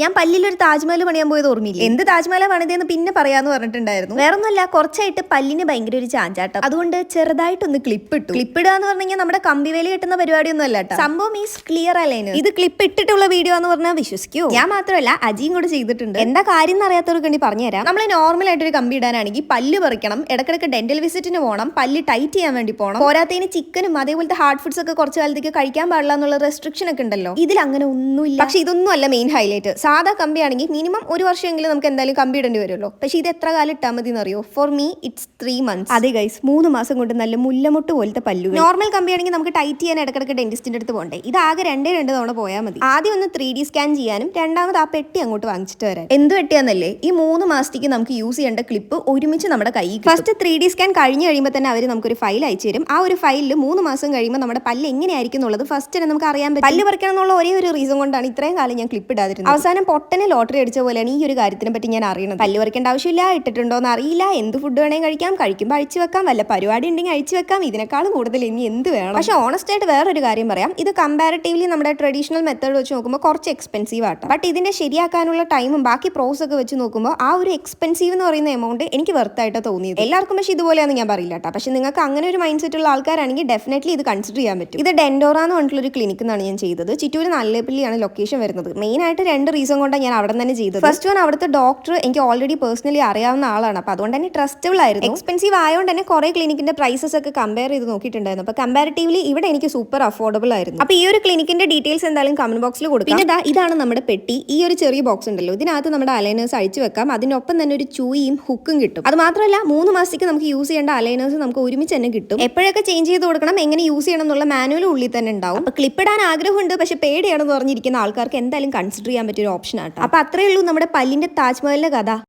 ഞാൻ പല്ലിലൊരു താജ്മഹൽ പണിയാൻ പോയത് ഓർമ്മയില്ല? എന്ത് താജ്മഹൽ പണിതെന്ന് പിന്നെ പറയാന്ന് പറഞ്ഞിട്ടുണ്ടായിരുന്നു. വേറെ ഒന്നുമല്ല കുറച്ചായിട്ട് പല്ലിന് ഭയങ്കര ഒരു ചാഞ്ചാട്ടം. അതുകൊണ്ട് ചെറുതായിട്ടൊന്ന് ക്ലിപ്പ് ഇട്ടു. ക്ലിപ്പ് ഇടുക എന്ന് പറഞ്ഞു കഴിഞ്ഞാൽ നമ്മുടെ കമ്പിവേലി കിട്ടുന്ന പരിപാടിയൊന്നും അല്ല സംഭവം ഈസ് ക്ലിയർ അല്ലേ ഇത് ക്ലിപ്പ് ഇട്ടിട്ടുള്ള വീഡിയോ എന്ന് പറഞ്ഞാൽ വിശ്വസിക്കൂ. ഞാൻ മാത്രമല്ല അജിയും കൂടെ ചെയ്തിട്ടുണ്ട്. എന്താ കാര്യം എന്ന് അറിയാത്തവർക്ക് വേണ്ടി പറഞ്ഞുതരാം. നമ്മൾ നോർമൽ ആയിട്ട് ഒരു കമ്പി ഇടാനാണെങ്കിൽ പല്ല് പറിക്കണം ഇടക്കിടക്ക് ഡെന്റൽ വിസിറ്റിന് പോകണം പല്ല് ടൈറ്റ് ചെയ്യാൻ വേണ്ടി പോകണം പോരാത്തതിന് ചിക്കനും അതേപോലത്തെ ഹാർഡ് ഫുഡ്സ് ഒക്കെ കുറച്ച് കാലത്തേക്ക് കഴിക്കാൻ പാടില്ല എന്നുള്ള റെസ്ട്രിക്ഷൻ ഒക്കെ ഉണ്ടല്ലോ. ഇതിൽ അങ്ങനെ ഒന്നുമില്ല. പക്ഷെ ഇതൊന്നും അല്ല മെയിൻ ഹൈലൈറ്റ് സാധാ കമ്പിയാണെങ്കിൽ മിനിമം ഒരു വർഷമെങ്കിലും നമുക്ക് എന്തായാലും കമ്പി ഇടേണ്ടി വരുമല്ലോ. പക്ഷേ ഇത് എത്ര കാലം ഇട്ടാൽ മതി എന്നറിയോ for me it's three months അതെ ഗൈസ് മൂന്ന് മാസം കൊണ്ട് നല്ല മുല്ലമുട്ട് പോലത്തെ പല്ലു നോർമൽ കമ്പിയാണെങ്കിൽ നമുക്ക് ടൈറ്റ് ചെയ്യാൻ ഇടക്കിടക്ക് ഡെന്റിസ്റ്റിന്റെ അടുത്ത് പോകണ്ടേ. ഇത് ആകെ രണ്ടേ രണ്ട് തവണ പോയാൽ മതി. ആദ്യം ഒന്ന് ത്രീ ഡി സ്കാൻ ചെയ്യാനും രണ്ടാമത് ആ പെട്ടി അങ്ങോട്ട് വാങ്ങിച്ചിട്ട് വരാൻ. എന്ത് പെട്ടിയാന്നല്ലേ? ഈ മൂന്ന് മാസത്തേക്ക് നമുക്ക് യൂസ് ചെയ്യേണ്ട ക്ലിപ്പ് ഒരുമിച്ച് നമ്മുടെ കൈ ഫസ്റ്റ് ത്രീ ഡി സ്കാൻ കഴിഞ്ഞ് കഴിയുമ്പോൾ തന്നെ അവർ നമുക്കൊരു ഫയൽ അയച്ചു തരും. ആ ഒരു ഫയലിൽ മൂന്ന് മാസം കഴിയുമ്പോൾ നമ്മുടെ പല്ല് എങ്ങനെയായിരിക്കും എന്നുള്ളത് ഫസ്റ്റ് തന്നെ നമുക്ക് അറിയാൻ പറ്റും. പല്ല് പറിക്കണം എന്നുള്ള ഒരേ ഒരു റീസൺ കൊണ്ടാണ് ഇത്രയും കാലം ഞാൻ ക്ലിപ്പ് ഇടാതിരുന്നത്. അവസാനം പൊട്ടനെ ലോട്ടറി അടിച്ച പോലെയാണ് ഈ ഒരു കാര്യത്തിനെ പറ്റി ഞാൻ അറിയണത്. പല്ലു പറിക്കേണ്ട ആവശ്യമില്ല ഇട്ടിട്ടുണ്ടോ എന്ന് അറിയില്ല. എന്ത് ഫുഡ് വേണമെങ്കിൽ കഴിക്കാം കഴിക്കുമ്പോൾ അഴിച്ചു വെക്കാം വല്ല പരിപാടി ഉണ്ടെങ്കിൽ അഴിച്ചു വെക്കാം. ഇതിനേക്കാളും കൂടുതൽ ഇനി എന്ത് വേണം? പക്ഷെ ഓണസ്റ്റ് ആയിട്ട് വേറൊരു കാര്യം പറയാം. ഇത് കമ്പാരിറ്റീവ്ലി നമ്മുടെ ട്രഡീഷണൽ മെത്തേഡ് വെച്ച് നോക്കുമ്പോൾ കുറച്ച് എക്സ്പെൻസീവ് ആട്ടോ. ബട്ട് ഇതിന്റെ ശരിയാക്കാനുള്ള ടൈമും ബാക്കി പ്രോസ് ഒക്കെ വെച്ച് നോക്കുമ്പോൾ ആ ഒരു എക്സ്പെൻസീവ് എന്ന് പറയുന്ന എമൗണ്ട് എനിക്ക് വെർത്തായിട്ടാണ് തോന്നിയത്. എല്ലാവർക്കും പക്ഷേ ഇതുപോലെയാണ് ഞാൻ പറയില്ല കേട്ടോ. പക്ഷെ നിങ്ങൾക്ക് അങ്ങനെ ഒരു മൈൻഡ് സെറ്റ് ഉള്ള ആൾക്കാരാണെങ്കിൽ ഡെഫിനറ്റ്ലി ഇത് കൺസിഡർ ചെയ്യാൻ പറ്റും. ഇത് ഡെൻഡോറ എന്ന് പറഞ്ഞിട്ടുള്ള ഒരു ക്ലിനിക് എന്നാണ് ഞാൻ ചെയ്തത്. ചുറ്റൂര് നല്ലേപ്പള്ളിയാണ് ലൊക്കേഷൻ വരുന്നത്. മെയിൻ ആയിട്ട് രണ്ട് റീസൺ കൊണ്ടാണ് ഞാൻ അവിടെ തന്നെ ചെയ്തത്. ഫസ്റ്റ് വൺ അവിടുത്തെ ഡോക്ടർ എനിക്ക് ഓൾറെഡി പേഴ്സണലി അറിയാവുന്ന ആളാണ്. അപ്പോൾ അതുകൊണ്ട് തന്നെ ട്രസ്റ്റബിൾ ആയിരുന്നു. എക്സ്പെൻസീവ് ആയതുകൊണ്ട് തന്നെ കുറേ ക്ലിനിക്കിന്റെ പ്രൈസസ് ഒക്കെ കമ്പയർ ചെയ്ത് നോക്കിയിട്ടുണ്ടായിരുന്നു. അപ്പോൾ കമ്പാരിറ്റീവ്ലി ഇവിടെ എനിക്ക് സൂപ്പർ അഫോർഡബിൾ ആയിരുന്നു. അപ്പോൾ ഈ ഒരു ക്ലിനിക്കിന്റെ ഡീറ്റെയിൽസ് എന്തായാലും കമന്റ് ബോക്സിൽ കൊടുക്കും. പിന്നെ ഇതാണ് നമ്മുടെ പെട്ടി. ഈ ഒരു ചെറിയ ബോക്സ് ഉണ്ടല്ലോ. ഇതിനകത്ത് നമ്മുടെ അലൈനേഴ്സ് അഴിച്ചു വെക്കാം. അതിനൊപ്പം തന്നെ ഒരു ചൂയും ഹുക്കും കിട്ടും. അത് മാത്രമല്ല മൂന്ന് മാസത്തേക്ക് നമുക്ക് യൂസ് ചെയ്യേണ്ട അലൈനേഴ്സ് നമുക്ക് ഒരുമിച്ച് തന്നെ കിട്ടും. എപ്പോഴൊക്കെ ചേഞ്ച് ചെയ്ത് കൊടുക്കണം എങ്ങനെ യൂസ് ചെയ്യണം എന്നുള്ള മാനുവൽ ഉള്ളിൽ തന്നെ ഉണ്ടാവും. അപ്പോൾ ക്ലിപ്പ് ഇടാൻ ആഗ്രഹമുണ്ട് പക്ഷെ പേടിയാണെന്ന് പറഞ്ഞിരിക്കുന്ന ആൾക്കാർക്ക് എന്തായാലും കൺസിഡർ ചെയ്യാൻ പറ്റിയ ഓപ്ഷൻ ആട്ടോ. അപ്പോൾ അത്രയേ ഉള്ളൂ നമ്മുടെ പല്ലിന്റെ താജ്മഹലിന്റെ കഥ.